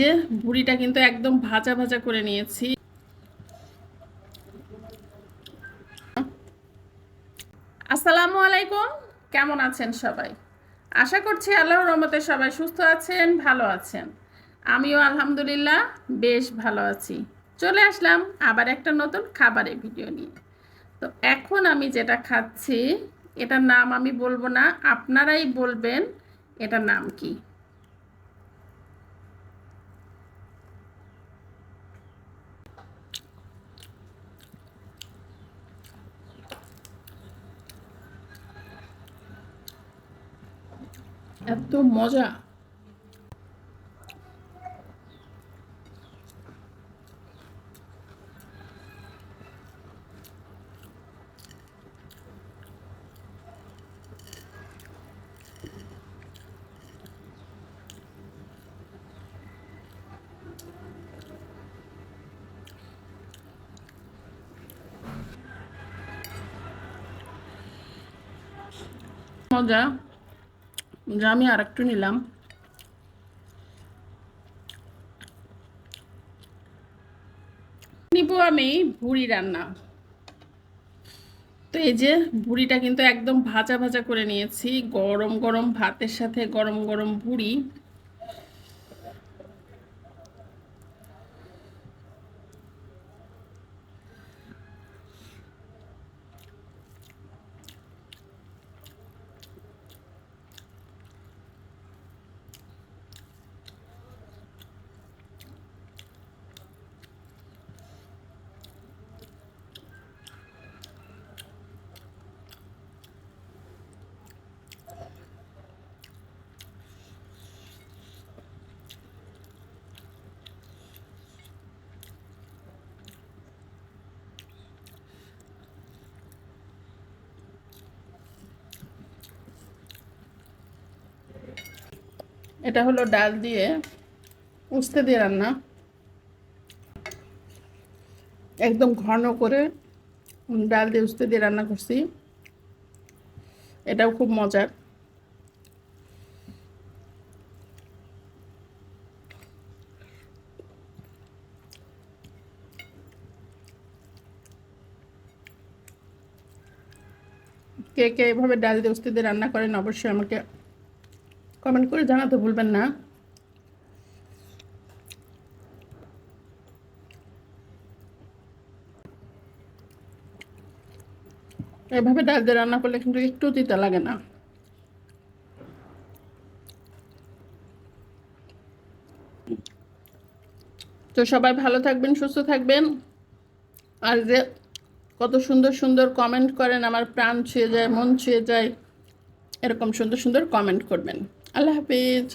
যে বুড়িটা কিন্তু একদম ভাজা ভাজা করে নিয়েছি। আসসালামু আলাইকুম, কেমন আছেন সবাই? আশা করছি আল্লাহর রহমতে সবাই সুস্থ আছেন, ভালো আছেন। আমিও আলহামদুলিল্লাহ বেশ ভালো আছি। চলে আসলাম আবার একটা নতুন খাবারের ভিডিও নিয়ে। তো এখন আমি যেটা খাচ্ছি, এটার নাম আমি বলব না, আপনারাই বলবেন এটার নাম কি? এত মজা মজা আমি আর একটু নিলাম। নিব আমি ভুড়ি রান্না। তো এই যে ভুড়িটা কিন্তু একদম ভাজা ভাজা করে নিয়েছি, গরম গরম ভাতের সাথে গরম গরম ভুড়ি। এটা হলো ডাল দিয়ে উস্তে দিয়ে রান্না। একদম ঘন করে ডাল দিয়ে উস্তে দিয়ে রান্না করছি। এটাও খুব মজার। কে কে এভাবে ডাল দিয়ে উস্তে দিয়ে রান্না করেন অবশ্যই আমাকে কমেন্ট করে জানাতে ভুলবেন না। এভাবে ডাল দিয়ে রান্না করলে কিন্তু একটু তিতা লাগে না। তো সবাই ভালো থাকবেন, সুস্থ থাকবেন। আর যে কত সুন্দর সুন্দর কমেন্ট করেন, আমার প্রাণ ছুঁয়ে যায়, মন ছুঁয়ে যায়, এরকম সুন্দর সুন্দর কমেন্ট করবেন। আল্লাহ হাফিজ